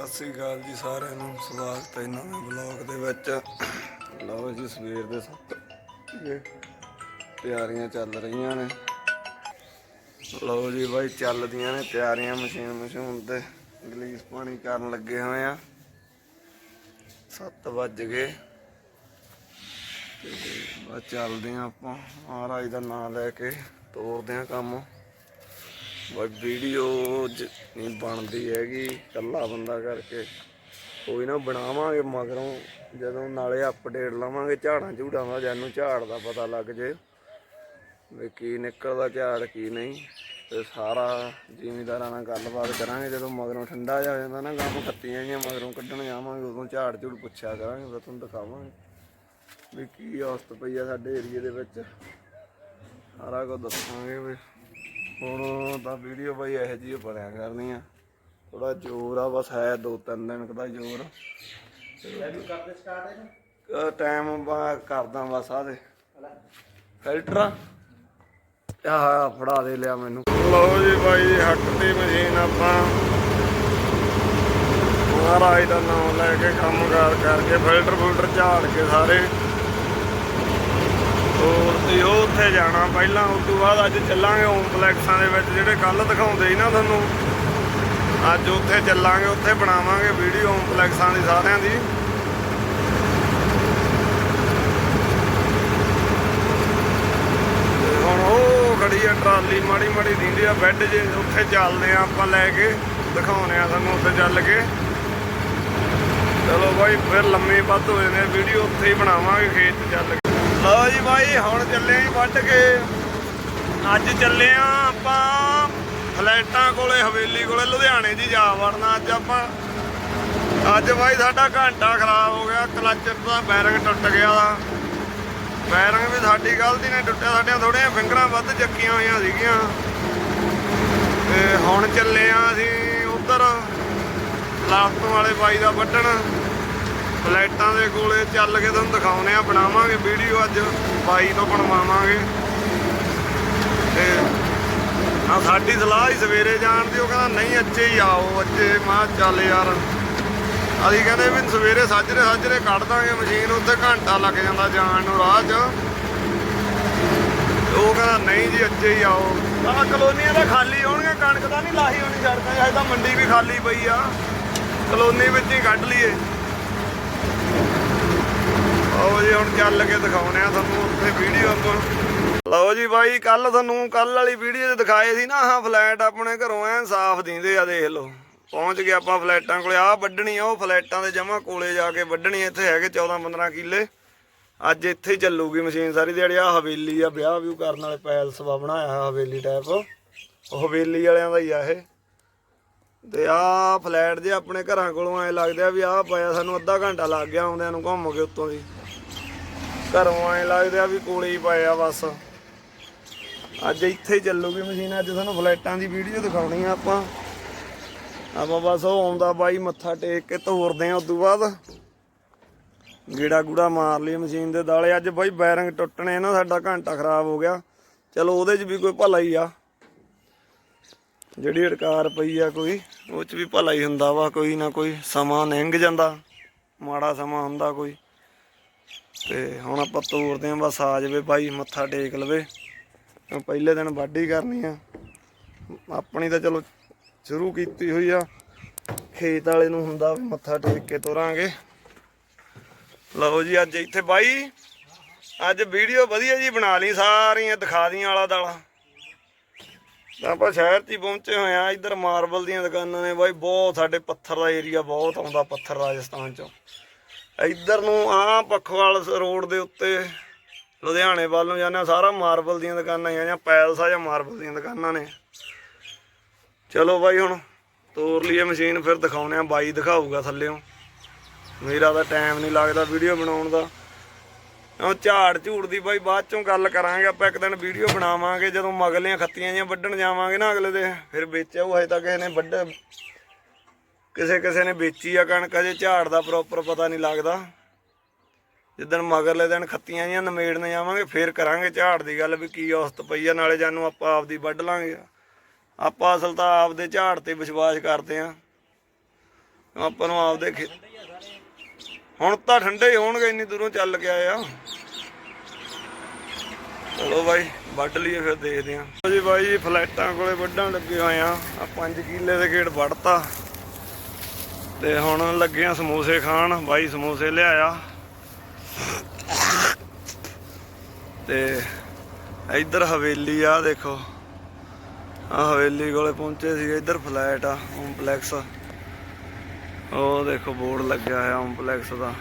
ਸਤਿ ਸ੍ਰੀ ਅਕਾਲ ਜੀ ਸਾਰਿਆਂ ਨੂੰ। ਸਵਾਗਤ ਹੈ ਨਵੇਂ ਬਲੌਗ ਦੇ ਵਿੱਚ। ਲਓ ਜੀ ਸਵੇਰ ਦੇ ਸੱਤ ਤਿਆਰੀਆਂ ਚੱਲ ਰਹੀਆਂ ਨੇ। ਲਓ ਜੀ ਬਾਈ, ਚੱਲਦੀਆਂ ਨੇ ਤਿਆਰੀਆਂ ਮਸ਼ੀਨ ਮਸ਼ੂਨ ਤੇ। ਗਲੀਸ ਪਾਣੀ ਕਰਨ ਲੱਗੇ ਹੋਏ ਆ। 7 ਵੱਜ ਗਏ। ਬਸ ਚੱਲਦੇ ਆ ਆਪਾਂ। ਮਹਾਰਾਜ ਦਾ ਨਾਮ ਲੈ ਕੇ ਤੋਰਦੇ ਆ ਕੰਮ। ਬਈ ਵੀਡੀਓ ਨਹੀਂ ਬਣਦੀ ਹੈਗੀ, ਇਕੱਲਾ ਬੰਦਾ ਕਰਕੇ। ਕੋਈ ਨਾ ਬਣਾਵਾਂਗੇ ਮਗਰੋਂ, ਜਦੋਂ ਨਾਲੇ ਅਪਡੇਟ ਲਾਵਾਂਗੇ, ਝਾੜਾਂ ਝੂੜਾਂ ਦਾ ਜਾਨੂੰ ਝਾੜ ਦਾ ਪਤਾ ਲੱਗ ਜੇ ਵੀ ਕੀ ਨਿਕਲਦਾ, ਝਾੜ ਕੀ ਨਹੀਂ। ਤੇ ਸਾਰਾ ਜ਼ਿਮੀਦਾਰਾਂ ਨਾਲ ਗੱਲਬਾਤ ਕਰਾਂਗੇ, ਜਦੋਂ ਮਗਰੋਂ ਠੰਡਾ ਜਾ ਜਾਂਦਾ ਨਾ ਗਾਂ ਕੱਤੀਆਂ ਜੀਆਂ ਮਗਰੋਂ ਕੱਢਣ ਜਾਵਾਂਗੇ, ਉਦੋਂ ਝਾੜ ਝੂੜ ਪੁੱਛਿਆ ਕਰਾਂਗੇ, ਫਿਰ ਤੁਹਾਨੂੰ ਦਿਖਾਵਾਂਗੇ ਵੀ ਕੀ ਔਸਤ ਪਈ ਆ ਸਾਡੇ ਏਰੀਏ ਦੇ ਵਿੱਚ। ਸਾਰਾ ਕੁਝ ਦੱਸਾਂਗੇ ਵੀ ਹੁਣ ਤਾਂ ਵੀਡੀਓ ਬਾਈ ਇਹੋ ਜਿਹੀ ਬਣਿਆ ਕਰਨੀ ਆ। ਥੋੜਾ ਜ਼ੋਰ ਆ, ਬਸ ਹੈ ਦੋ ਤਿੰਨ ਦਿਨ ਕੁ ਦਾ ਜ਼ੋਰ। ਟਾਈਮ ਕਰਦਾ ਬਸ ਆ ਫਿਲਟਰ ਆ। ਆਹ ਫੜਾ ਦੇ ਲਿਆ ਮੈਨੂੰ। ਲਓ ਜੀ ਬਾਈ ਹੱਟ ਦੀ ਮਸ਼ੀਨ ਆਪਾਂ। ਮਹਾਰਾਜ ਦਾ ਨਾਮ ਲੈ ਕੇ ਕੰਮ ਕਾਰ ਕਰਕੇ ਫਿਲਟਰ ਫੁਲਟਰ ਝਾੜ ਕੇ ਸਾਰੇ। ਹੋਰ ਤੇ ਉਹ ਉੱਥੇ ਜਾਣਾ। ਪਹਿਲਾਂ ਉਸ ਤੋਂ ਬਾਅਦ ਅੱਜ ਚੱਲਾਂਗੇ ਓਮਪਲੈਕਸਾਂ ਦੇ ਵਿੱਚ, ਜਿਹੜੇ ਕੱਲ ਦਿਖਾਉਂਦੇ ਸੀ ਨਾ ਤੁਹਾਨੂੰ। ਅੱਜ ਉੱਥੇ ਚੱਲਾਂਗੇ, ਉੱਥੇ ਬਣਾਵਾਂਗੇ ਵੀਡੀਓ ਓਮਪਲੈਕਸਾਂ ਦੀ ਸਾਰਿਆਂ ਦੀ। ਹੁਣ ਉਹ ਖੜੀ ਆ ਟਰਾਲੀ, ਮਾੜੀ ਮਾੜੀ ਦਿੰਦੀ ਆ ਬੈੱਡ ਜੇ, ਉੱਥੇ ਚੱਲਦੇ ਆ ਆਪਾਂ ਲੈ ਕੇ ਦਿਖਾਉਣੇ ਆ ਤੁਹਾਨੂੰ ਉੱਥੇ ਚੱਲ ਕੇ। ਚਲੋ ਬਾਈ, ਫਿਰ ਲੰਮੇ ਵੱਧ ਹੋ ਜਾਂਦੇ ਵੀਡੀਓ ਉੱਥੇ ਹੀ ਬਣਾਵਾਂਗੇ, ਖੇਤ 'ਚ ਚੱਲ ਕੇ। ਲਓ ਜੀ ਬਾਈ, ਹੁਣ ਚੱਲੇ ਆਂ ਵੱਢ ਕੇ। ਅੱਜ ਚੱਲੇ ਆ ਆਪਾਂ ਫਲੈਟਾਂ ਕੋਲੇ, ਹਵੇਲੀ ਕੋਲੇ, ਲੁਧਿਆਣੇ ਦੀ ਜਾ ਵੜਨਾ ਅੱਜ ਆਪਾਂ। ਅੱਜ ਬਾਈ ਸਾਡਾ ਘੰਟਾ ਖਰਾਬ ਹੋ ਗਿਆ, ਕਲਚਰ ਦਾ ਬੈਰਿੰਗ ਟੁੱਟ ਗਿਆ ਦਾ ਬੈਰਿੰਗ ਵੀ ਸਾਡੀ ਗਲਤੀ ਨੇ, ਟੁੱਟਿਆ ਸਾਡੀਆਂ ਥੋੜੀਆਂ ਫਿੰਗਰਾਂ ਵੱਧ ਚੱਕੀਆਂ ਹੋਈਆਂ ਸੀਗੀਆਂ। ਤੇ ਹੁਣ ਚੱਲੇ ਆ ਅਸੀਂ ਉਧਰ ਲਾਸਟ ਵਾਲੇ ਬਾਈ ਦਾ ਵੱਢਣ। ਫਲੈਟਾਂ ਦੇ ਕੋਲੇ ਚੱਲ ਕੇ ਤੁਹਾਨੂੰ ਦਿਖਾਉਨੇ ਆ ਬਣਾਵਾਂਗੇ ਵੀਡੀਓ ਅੱਜ ਬਾਈ ਤੋਂ ਬਣਵਾਵਾਂਗੇ। ਤੇ ਆ ਸਾਡੀ ਸਲਾਹ ਹੀ ਸਵੇਰੇ ਜਾਣ ਦੀ ਉਹ ਕਹਿੰਦਾ ਨਹੀਂ ਅੱਜੇ ਹੀ ਆਓ, ਅੱਜੇ ਮਾਂ ਚੱਲ ਯਾਰ। ਅਸੀਂ ਕਹਿੰਦੇ ਵੀ ਸਵੇਰੇ ਸਾਜਰੇ ਸਾਜਰੇ ਕੱਢ ਦਾਂਗੇ ਮਸ਼ੀਨ, ਉੱਥੇ ਘੰਟਾ ਲੱਗ ਜਾਂਦਾ ਜਾਣ ਨੂੰ ਰਾਹ 'ਚ। ਉਹ ਕਹਿੰਦਾ ਨਹੀਂ ਜੀ, ਅੱਜੇ ਹੀ ਆਓ। ਆ ਕਲੋਨੀਆਂ ਤਾਂ ਖਾਲੀ ਹੋਣਗੀਆਂ, ਕਣਕ ਤਾਂ ਨਹੀਂ ਲਾਹੀ ਹੋਣੀ, ਸੜਕਾਂ 'ਚ ਤਾਂ ਮੰਡੀ ਵੀ ਖਾਲੀ ਪਈ ਆ। ਕਲੋਨੀ ਵਿੱਚ ਹੀ ਕੱਢ ਲਈਏ। ਆਓ ਜੀ, ਹੁਣ ਚੱਲ ਕੇ ਦਿਖਾਉਣੇ ਆ ਤੁਹਾਨੂੰ ਉੱਥੇ ਵੀਡੀਓ ਆਪਾਂ। ਲਓ ਜੀ ਬਾਈ ਕੱਲ ਤੁਹਾਨੂੰ ਕੱਲ ਵਾਲੀ ਵੀਡੀਓ 'ਚ ਦਿਖਾਏ ਸੀ ਨਾ, ਆਹ ਫਲੈਟ ਆਪਣੇ ਘਰੋਂ ਐ ਸਾਫ਼ ਦਿੰਦੇ ਆ, ਦੇਖ ਲਓ। ਪਹੁੰਚ ਗਏ ਆਪਾਂ ਫਲੈਟਾਂ ਕੋਲੇ, ਆਹ ਵੱਢਣੀ ਆ, ਉਹ ਫਲੈਟਾਂ ਦੇ ਜਮਾ ਕੋਲੇ ਜਾ ਕੇ ਵੱਢਣੀ ਇੱਥੇ ਹੈਗੇ 14 15 ਕਿੱਲੇ। ਅੱਜ ਇੱਥੇ ਚੱਲੂਗੀ ਮਸ਼ੀਨ ਸਾਰੀ, ਦਿਹਾੜੀ ਆ ਹਵੇਲੀ ਆ, ਵਿਆਹ ਵਿਊ ਕਰਨ ਵਾਲੇ ਪੈਲਸ ਵਾ ਬਣਾਇਆ ਹਵੇਲੀ ਟਾਈਪ ਉਹ ਹਵੇਲੀ ਵਾਲਿਆਂ ਦਾ ਹੀ ਆ ਇਹ। ਤੇ ਆ ਫਲੈਟ ਜੇ ਆਪਣੇ ਘਰਾਂ ਕੋਲੋਂ ਐ ਲੱਗਦਾ ਵੀ ਆਹ ਪਾਇਆ ਸਾਨੂੰ ਅੱਧਾ ਘੰਟਾ ਲੱਗ ਗਿਆ ਆਉਂਦਿਆਂ ਨੂੰ ਘੁੰਮ ਕੇ ਉੱਤੋਂ ਦੀ। ਘਰੋਂ ਐਂ ਲੱਗਦੇ ਆ ਵੀ ਕੋਲੇ ਹੀ ਪਏ ਆ ਬਸ। ਅੱਜ ਇੱਥੇ ਹੀ ਚੱਲੂਗੀ ਮਸ਼ੀਨ, ਅੱਜ ਤੁਹਾਨੂੰ ਫਲੈਟਾਂ ਦੀ ਵੀਡੀਓ ਦਿਖਾਉਣੀ ਆ ਆਪਾਂ। ਆਪਾਂ ਬਸ ਉਹ ਆਉਂਦਾ ਬਾਈ ਮੱਥਾ ਟੇਕ ਕੇ ਤੋਰਦੇ ਆ, ਉਦੋਂ ਬਾਅਦ ਗੇੜਾ ਗੂੜਾ ਮਾਰ ਲਈ ਮਸ਼ੀਨ ਦੇ ਦਾਲੇ। ਅੱਜ ਬਾਈ ਬੈਰਿੰਗ ਟੁੱਟਣੇ ਨਾ, ਸਾਡਾ ਘੰਟਾ ਖਰਾਬ ਹੋ ਗਿਆ। ਚਲੋ ਉਹਦੇ 'ਚ ਵੀ ਕੋਈ ਭਲਾ ਹੀ ਆ। ਜਿਹੜੀ ਅੜਕਾਰ ਪਈ ਆ ਕੋਈ, ਉਹ 'ਚ ਵੀ ਭਲਾ ਹੀ ਹੁੰਦਾ ਵਾ, ਕੋਈ ਨਾ ਕੋਈ ਸਮਾਂ ਲੰਘ ਜਾਂਦਾ। ਮਾੜਾ ਸਮਾਂ ਹੁੰਦਾ ਕੋਈ। ਤੇ ਹੁਣ ਆਪਾਂ ਤੋਰਦੇ ਆਂ ਬਸ ਆ ਜਾਵੇ ਬਾਈ, ਮੱਥਾ ਟੇਕ ਲਵੇ। ਪਹਿਲੇ ਦਿਨ ਵਾਢੀ ਕਰਨੀ ਆ। ਆਪਣੀ ਤਾਂ ਚਲੋ ਸ਼ੁਰੂ ਕੀਤੀ ਹੋਈ ਆ। ਖੇਤ ਵਾਲੇ ਨੂੰ ਹੁੰਦਾ ਵੀ ਮੱਥਾ ਟੇਕ ਕੇ ਤੋਰਾਂਗੇ। ਲਓ ਜੀ, ਅੱਜ ਇੱਥੇ ਬਾਈ, ਅੱਜ ਵੀਡੀਓ ਵਧੀਆ ਜੀ ਬਣਾ ਲਈ ਸਾਰੀਆਂ, ਦਿਖਾ ਦੀਆਂ ਆਲਾ ਦਾਲਾ। ਆਪਾਂ ਸ਼ਹਿਰ 'ਚ ਹੀ ਪਹੁੰਚੇ ਹੋਏ ਆ, ਇੱਧਰ ਮਾਰਬਲ ਦੀਆਂ ਦੁਕਾਨਾਂ ਨੇ ਬਾਈ, ਬਹੁਤ ਸਾਡੇ ਪੱਥਰ ਦਾ ਏਰੀਆ ਬਹੁਤ ਆਉਂਦਾ ਪੱਥਰ ਰਾਜਸਥਾਨ 'ਚੋਂ। ਇੱਧਰ ਨੂੰ ਆ ਪਖਵਾਲ ਰੋਡ ਦੇ ਉੱਤੇ ਲੁਧਿਆਣੇ ਵੱਲ ਨੂੰ ਜਾਂਦੇ ਆ ਸਾਰਾ ਮਾਰਬਲ ਦੀਆਂ ਦੁਕਾਨਾਂ ਆ, ਜਾਂ ਪੈਲਸ ਆ ਜਾਂ ਮਾਰਬਲ ਦੀਆਂ ਦੁਕਾਨਾਂ ਨੇ। ਚਲੋ ਬਾਈ ਹੁਣ ਤੋਰ ਲਈਏ ਮਸ਼ੀਨ, ਫਿਰ ਦਿਖਾਉਣੇ ਆ ਬਾਈ ਦਿਖਾਊਗਾ ਥੱਲੇੋਂ। ਮੇਰਾ ਤਾਂ ਟਾਈਮ ਨਹੀਂ ਲੱਗਦਾ ਵੀਡੀਓ ਬਣਾਉਣ ਦਾ। ਉਹ ਝਾੜ ਝੂੜ ਦੀ ਬਾਈ ਬਾਅਦ ਚੋਂ ਗੱਲ ਕਰਾਂਗੇ, ਆਪਾਂ ਇੱਕ ਦਿਨ ਵੀਡੀਓ ਬਣਾਵਾਂਗੇ, ਜਦੋਂ ਮਗਲੀਆਂ ਖੱਤੀਆਂ ਜੀਆਂ ਵੱਢਣ ਜਾਵਾਂਗੇ ਨਾ ਅਗਲੇ ਦੇ, ਫਿਰ ਵੇਚਿਆ ਉਹ ਹਜੇ ਤੱਕ ਕਿਸੇ ਨੇ ਵੱਢ ਕਿਸੇ ਕਿਸੇ ਨੇ ਵੇਚੀ ਆ ਕਣਕ, ਅਜੇ ਝਾੜ ਦਾ ਪ੍ਰੋਪਰ ਪਤਾ ਨਹੀਂ ਲੱਗਦਾ। ਜਿੱਦਣ ਮਗਰਲੇ ਦਿਨ ਖੱਤੀਆਂ ਜੀਆਂ ਨਮੇੜਨ ਜਾਵਾਂਗੇ, ਫੇਰ ਕਰਾਂਗੇ ਝਾੜ ਦੀ ਗੱਲ ਵੀ ਕੀ ਔਸਤ ਪਈ ਆ, ਨਾਲੇ ਜਾਨੂੰ ਆਪਾਂ ਆਪਦੀ ਵੱਢ ਲਾਂਗੇ। ਆਪਾਂ ਅਸਲ ਤਾਂ ਆਪਦੇ ਝਾੜ ਤੇ ਵਿਸ਼ਵਾਸ ਕਰਦੇ ਆ। ਆਪਾਂ ਨੂੰ ਆਪਦੇ ਹੁਣ ਤਾਂ ਠੰਡੇ ਹੋਣਗੇ, ਇੰਨੀ ਦੂਰੋਂ ਚੱਲ ਕੇ ਆਏ ਆ। ਚਲੋ ਬਾਈ, ਵੱਢ ਲਈਏ, ਫਿਰ ਦੇਖਦੇ ਆ। ਜੀ ਬਾਈ, ਫਲੈਟਾਂ ਕੋਲੇ ਵੱਢਣ ਲੱਗੇ ਹੋਏ ਆ। ਆ 5 ਕਿੱਲੇ ਦੇ ਗੇੜ ਵੱਢਤਾ। ਤੇ ਹੁਣ ਲੱਗੇ ਆ ਸਮੋਸੇ ਖਾਣ, ਬਾਈ ਸਮੋਸੇ ਲਿਆਇਆ। ਤੇ ਇੱਧਰ ਹਵੇਲੀ ਆ, ਦੇਖੋ। ਆ ਹਵੇਲੀ ਕੋਲੇ ਪਹੁੰਚੇ ਸੀ ਇੱਧਰ ਫਲੈਟ ਆ, ਕੰਪਲੈਕਸ। ਉਹ ਦੇਖੋ, ਬੋਰਡ ਲੱਗਿਆ ਹੋਇਆ ਕੰਪਲੈਕਸ ਦਾ।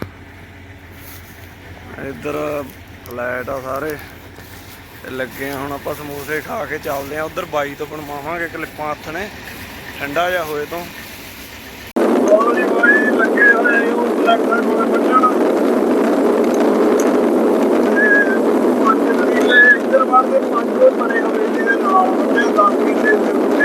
ਇੱਧਰ ਫਲੈਟ ਆ ਸਾਰੇ। ਲੱਗੇ ਹੁਣ ਆਪਾਂ ਸਮੋਸੇ ਖਾ ਕੇ ਚੱਲਦੇ ਆ। ਉਧਰ ਬਾਈ ਤੋਂ ਬਣਵਾਵਾਂਗੇ ਕਲਿੱਪਾਂ ਹੱਥ ਨੇ। ਠੰਡਾ ਜਿਹਾ ਹੋਏ ਤੋਂ। ਡਾਕਟਰ ਕੋਲ ਪਹੁੰਚਣ ਪੰਜ ਵੀਲੇ ਇੱਧਰ ਬਾਹਰ ਦੇ ਪੰਜ ਬਣੇ ਹੋਏ ਜਿਹਦੇ ਨਾਲ ਬੰਦੇ 10 ਵੀਲੇ ਇੱਧਰ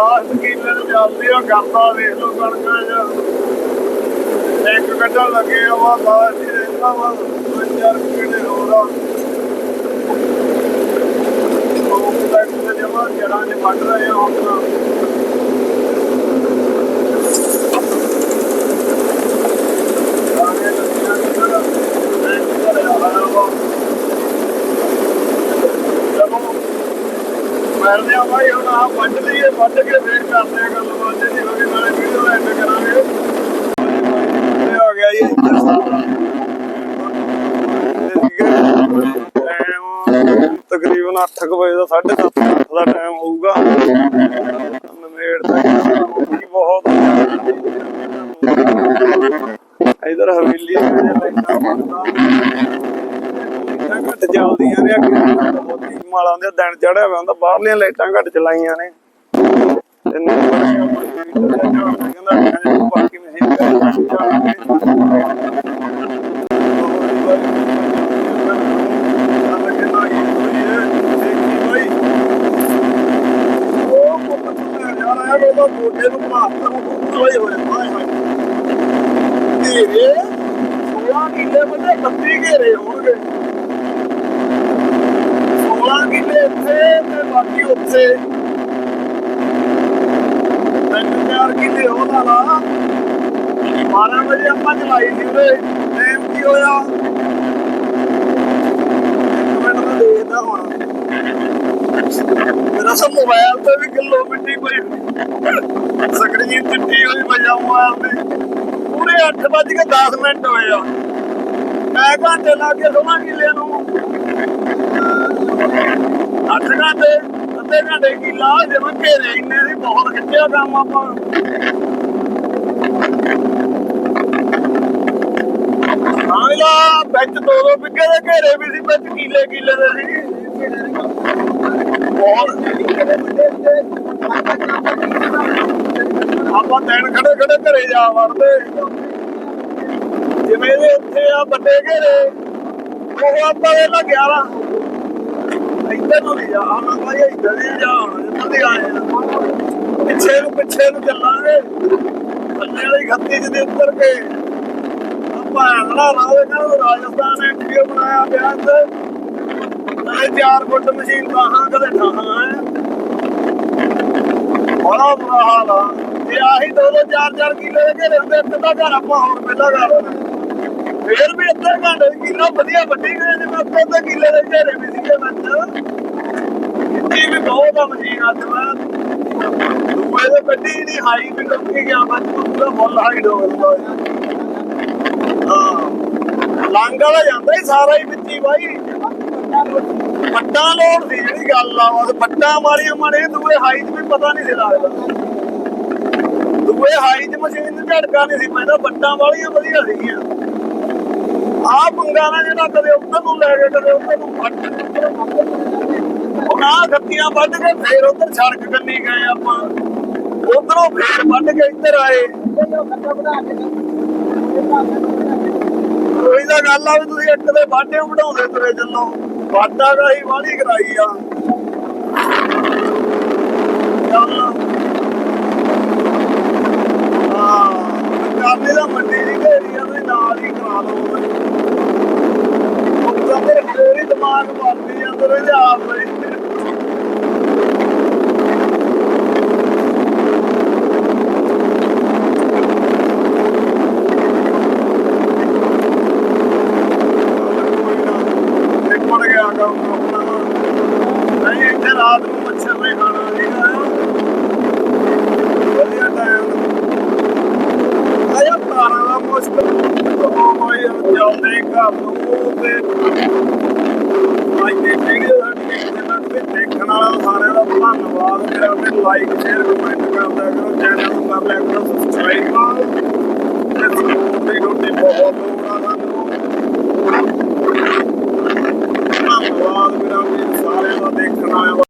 ਲਾਸਟ ਕੀਲੇ ਨੂੰ ਚੱਲਦੀ ਆ ਕਰਦਾ ਵੇਖ ਲੋ ਕਣਕਾਂ ਜਾਂ ਇੱਕ ਕੱਢਣ ਲੱਗੇ ਆ ਵਾ ਲਾਸਟ ਹੀ ਰਹਿੰਦਾ ਵਾ ਚਾਰ ਕਿਹੜੇ ਹੋਰ ਆ। ਉਹ ਤੱਕ ਜਮਾ ਜੜਾਂ ਨੇ ਵੱਢ ਰਹੇ ਆ ਹੁਣ ਤਾਂ ਆਗੇ ਲੱਗਿਆ ਕਿਹੜਾ ਮੈਂ ਕਿਹੜਾ ਆਇਆ ਵਾ ਚਲੋ ਮਿਲਦੇ ਆ ਭਾਈ ਹੁਣ ਆ ਵੱਢ ਲਈਏ ਵੱਢ ਕੇ ਫੇਰ ਕਰਦੇ ਆ ਗੱਲਬਾਤ ਜਿਹੜੀ ਹੋਵੇ ਨਾਲੇ ਵੀਡੀਓ ਐਂਡ ਕਰਾਂਗੇ। ਇਹ ਆ ਗਿਆ ਜੀ। ਟਾਈਮ ਤਕਰੀਬਨ 8 ਵਜੇ ਦਾ 7:30 ਅੱਠ ਦਾ ਟਾਈਮ ਹੋਊਗਾ। ਨਵੇੜ ਤੱਕ ਬਹੁਤ ਇਧਰ ਹਵੇਲੀ ਦੇ ਲਾਈਟਾਂ ਬੰਦਾਂ ਘੱਟ ਚੱਲਦੀਆਂ ਨੇ, ਅੱਗੇ ਮਾਲਾਂ ਦੇ ਦਿਨ ਚੜਿਆ ਹੋਇਆ ਹੁੰਦਾ, ਬਾਹਰਲੀਆਂ ਲਾਈਟਾਂ ਘੱਟ ਚਲਾਈਆਂ ਨੇ। ਤੇ ਨਹੀਂ ਕਹਿੰਦਾ ਉਹ ਹੋਏ ਹੋਏ ਹਾਏ ਹਾਏ ਘੇਰੇ 16 ਕਿੱਲੇ ਬੰਦੇ 32 ਘੇਰੇ ਹੋਣਗੇ। 16 ਕਿੱਲੇ ਇੱਥੇ ਤੇ ਬਾਕੀ ਉੱਥੇ ਤਿੰਨ ਚਾਰ ਕਿੱਲੇ ਉਹ ਲਾ 12 ਵਜੇ ਆਪਾਂ ਚਲਾਈ ਸੀ ਉਹਦੇ ਟਾਈਮ ਕੀ ਹੋਇਆ? ਇੱਕ ਮਿੰਟ ਦੇਖਦਾ ਹੁਣ ਮੇਰਾ ਸਭ ਮੋਬਾਈਲ ਤੇ ਵੀ ਕਿਲੋ ਮਿੱਟੀ ਪਈ ਸਕਰੀਨ ਚਿੱਟੀ ਹੋਈ ਪਈ ਮੋਬਾਈਲ ਤੇ ਪੂਰੇ 8 ਵੱਜ ਕੇ 10 ਮਿੰਟ ਹੋਏ ਆ ਮੈਂ ਘੰਟੇ ਲਾ ਕੇ ਸੋਣਾ ਕਿੱਲੇ ਨੂੰ 8 ਘੰਟੇ, ਅੱਧੇ ਘੰਟੇ ਕਿੱਲਾ ਜਿਵੇਂ ਘੇਰੇ ਇੰਨੇ ਸੀ ਬਹੁਤ ਖਿੱਚਿਆ ਕੰਮ ਆਪਾਂ। ਆਇਲਾ ਵਿੱਚ ਦੋ ਦੋ ਬਿੱਗੇ ਦੇ ਘੇਰੇ ਵੀ ਸੀ, ਵਿੱਚ ਕਿੱਲੇ ਕਿੱਲੇ ਦੇ ਸੀ। ਬਹੁਤ ਆਪਾਂ ਦਿਨ ਖੜੇ ਖੜੇ ਘਰੇ ਜਾ ਵੜਦੇ। ਜਿਵੇਂ ਦੇ ਉੱਥੇ ਆ ਵੱਡੇ ਘੇਰੇ, ਉਹ ਆਪਾਂ ਵੇਲਾ 11 ਇੱਧਰ ਨੂੰ ਨਹੀਂ ਜਾ ਆਣਾ ਭਾਈ ਇੱਧਰ ਜਾ ਹੁਣ ਆਏ ਪਿੱਛੇ ਨੂੰ ਪਿੱਛੇ ਨੂੰ ਚੱਲਾਂਗੇ ਅੱਲੇ ਵਾਲੀ ਖੱਤੀ ਜਿਹਦੇ ਉੱਤਰ ਕੇ ਆਪਾਂ ਅਗਲਾ ਰਾਵੇ ਨਾਲ ਰਾਜਸਥਾਨ ਐਂਟਰੀਓ ਬਣਾਇਆ ਪਿਆ ਤੇ ਨਾਲੇ ਚਾਰ ਫੁੱਟ ਮਸ਼ੀਨ ਬਾਹਾਂ ਕਦੇ ਠਾਹਾਂ ਹੈ ਬੜਾ ਬੁਰਾ ਹਾਲ ਆ ਤੇ ਆਹੀ ਦੋ ਦੋ ਚਾਰ ਚਾਰ ਕਿਲੋ ਦੇ ਘੇਰੇ ਹੁੰਦੇ ਇੱਕ ਤਾਂ ਘਰ ਆਪਾਂ ਹੋਰ ਪਹਿਲਾਂ ਕਰ ਫੇਰ ਵੀ ਅੱਧੇ ਘੰਟੇ ਦੀ ਕਿਲੋ ਵਧੀਆ ਵੱਡੀ ਗਏ ਜਿਵੇਂ ਅੱਧੇ ਅੱਧੇ ਕਿੱਲੇ ਦੇ ਘੇਰੇ ਵੀ ਸੀਗੇ ਵਿੱਚ ਇਹ ਵੀ ਬਹੁਤ ਆ ਮਸ਼ੀਨ ਅੱਜ ਮੈਂ। ਦੂਏ ਦੇ ਗੱਡੀ ਦੀ ਹਾਈ ਵੀ ਲੋਕੀ ਗਿਆ ਮੈਂ ਪੂਰਾ ਫੁੱਲ ਹਾਈਟ ਹੋ ਗਿਆ। ਹਾਂ। ਲੰਗ ਵਾਲਾ ਜਾਂਦਾ ਹੀ ਸਾਰਾ ਹੀ ਵਿੱਚੀ ਬਾਈ। ਪੱਟਾਂ ਲੋੜ ਦੀ ਜਿਹੜੀ ਗੱਲ ਆ ਉਹ ਪੱਟਾਂ ਮਾਰੀਆਂ ਮਾਰੇ ਦੂਏ ਹਾਈ 'ਚ ਵੀ ਪਤਾ ਨਹੀਂ ਸੀ ਲੱਗਦਾ। ਦੂਏ ਹਾਈ 'ਚ ਮਸ਼ੀਨ ਨੂੰ ਝਟਕਾ ਨਹੀਂ ਸੀ ਪੈਂਦਾ ਪੱਟਾਂ ਵਾਲੀਆਂ ਵਧੀਆ ਸੀਗੀਆਂ। ਆਹ ਪੰਗਾ ਨਾ ਜਿਹੜਾ ਕਦੇ ਉੱਧਰ ਨੂੰ ਲੈ ਕੇ ਕਦੇ ਉੱਧਰ ਨੂੰ ਫੱਟ ਹੁਣ ਆਹ ਗੱਤੀਆਂ ਵੱਢ ਕੇ ਫੇਰ ਉੱਧਰ ਸੜਕ ਕੰਨੀ ਗਏ ਆਪਾਂ। ਉਧਰੋਂ ਫੇਰ ਵੱਢ ਕੇ ਇੱਧਰ ਆਏ। ਉਹੀ ਤਾਂ ਗੱਲ ਆ ਵੀ ਤੁਸੀਂ ਇੱਕ ਦੇ ਵਾਢੇ ਵਧਾਉਂਦੇ ਤੁਰੇ ਚੱਲੋ। ਵਾਟਾ ਗਾਈ ਵਾਲੀ ਕਰਾਈ ਆ। ਹਾਂ ਕਾਮੇ ਦਾ ਮੰਡੀ ਦੀ ਘੇਰੀ ਆ ਤੇ ਨਾਲ ਹੀ ਕਰਾ ਲਓ ਉਹ ਤਾਂ ਮੇਰੇ ਹੋਰ ਦਿਮਾਗ ਮਾਰਦੀ ਅੰਦਰ ਇਹਦੇ ਆਪ ਬਈ ਨਿਕਲ ਗਿਆ ਕੰਮ ਆਪਣਾ ਘਰ ਨੂੰ ਤੇ ਅੱਜ ਵੀਡੀਓ ਸਾਡੀ ਦੇਖਣ ਵਾਲਾ ਸਾਰਿਆਂ ਦਾ ਧੰਨਵਾਦ ਮੇਰਾ ਤੇ ਲਾਈਕ ਸ਼ੇਅਰ ਕਮੈਂਟ ਕਰਦਾ ਕਰੋ ਚੈਨਲ ਨੂੰ ਕਰ ਲਿਆ ਕਰੋ ਸਬਸਕ੍ਰਾਈਬ ਤੇ ਸਪੋਰਟ ਦੀ ਤੁਹਾਡੀ ਬਹੁਤ ਲੋੜ ਧੰਨਵਾਦ ਮੇਰਾ ਵੀ। ਸਾਰਿਆਂ ਦਾ ਦੇਖਣ ਵਾਲਿਆਂ